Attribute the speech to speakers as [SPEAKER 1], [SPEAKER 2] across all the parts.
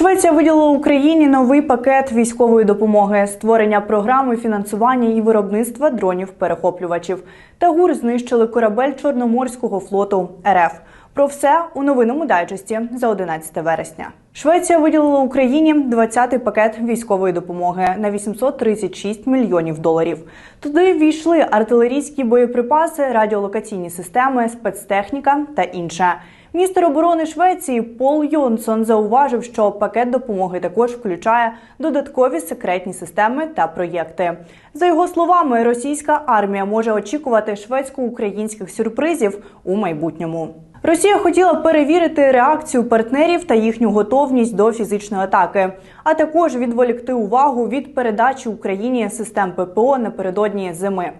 [SPEAKER 1] Швеція виділила Україні новий пакет військової допомоги, створення програми фінансування і виробництва дронів-перехоплювачів. та ГУР знищили корабель Чорноморського флоту РФ. Про все у новинному дайджесті за 11 вересня. Швеція виділила Україні 20-й пакет військової допомоги на 836 мільйонів доларів. Туди війшли артилерійські боєприпаси, радіолокаційні системи, спецтехніка та інше. Міністр оборони Швеції Пол Йонсон зауважив, що пакет допомоги також включає додаткові секретні системи та проєкти. За його словами, російська армія може очікувати шведсько-українських сюрпризів у майбутньому. Росія хотіла перевірити реакцію партнерів та їхню готовність до фізичної атаки, а також відволікти увагу від передачі Україні систем ППО напередодні зими.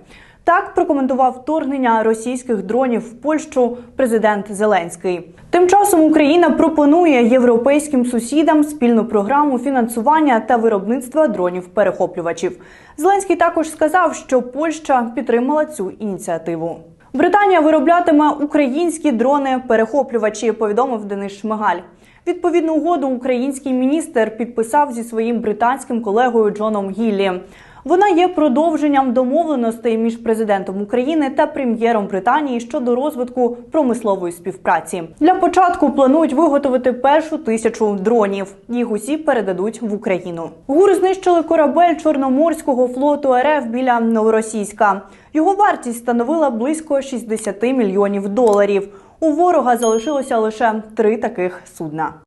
[SPEAKER 1] Так прокоментував вторгнення російських дронів в Польщу президент Зеленський. Тим часом Україна пропонує європейським сусідам спільну програму фінансування та виробництва дронів-перехоплювачів. Зеленський також сказав, що Польща підтримала цю ініціативу. Британія вироблятиме українські дрони-перехоплювачі, повідомив Денис Шмигаль. Відповідну угоду український міністр підписав зі своїм британським колегою Джоном Гіллі. Вона є продовженням домовленостей між президентом України та прем'єром Британії щодо розвитку промислової співпраці. Для початку планують виготовити першу тисячу дронів. Їх усі передадуть в Україну. ГУР знищили корабель Чорноморського флоту РФ біля Новоросійська. Його вартість становила близько 60 мільйонів доларів. У ворога залишилося лише три таких судна.